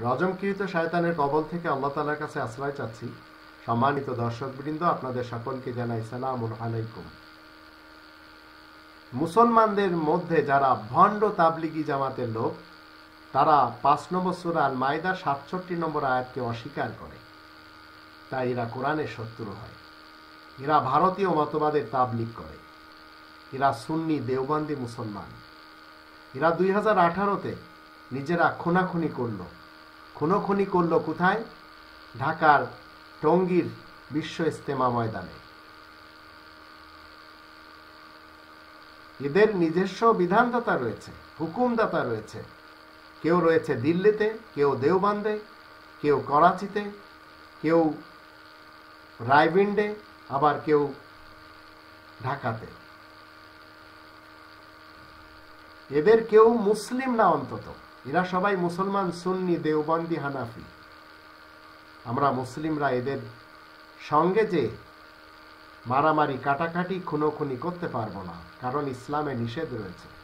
রজমকৃত শায়তানের কবল থেকে আল্লাহ তালার কাছে আশ্রয় চাচ্ছি। সম্মানিত দর্শকবৃন্দ, আপনাদের সকলকে জানাই সালাম আলাইকুম। মুসলমানদের মধ্যে যারা ভণ্ড তাবলিগি জামাতের লোক, তারা পাঁচ নম্বর সুরা আল মায়দা সাতষট্টি নম্বর আয়াতকে অস্বীকার করে। তাই এরা কোরআনের শত্রু হয়। এরা ভারতীয় মতবাদের তাবলিগ করে। এরা সুন্নি দেওবন্দি মুসলমান। এরা দুই হাজার আঠারোতে নিজেরা খুনাখুনি করল। খুনোখুনি করল কোথায়? ঢাকার টঙ্গীর বিশ্ব ইস্তেমা ময়দানে। এদের নিজস্ব বিধানদাতা রয়েছে, হুকুমদাতা রয়েছে। কেউ রয়েছে দিল্লিতে, কেউ দেওবান্দে, কেউ করাচিতে, কেউ রায়বিন্ডে আবার কেউ ঢাকাতে। এদের কেউ মুসলিম না অন্তত। এরা সবাই মুসলমান, সুন্নি, দেওবন্দি, হানাফি। আমরা মুসলিমরা এদের সঙ্গে যে মারামারি, কাটাকাটি, খুনোখুনি করতে পারব না, কারণ ইসলামে নিষেধ রয়েছে।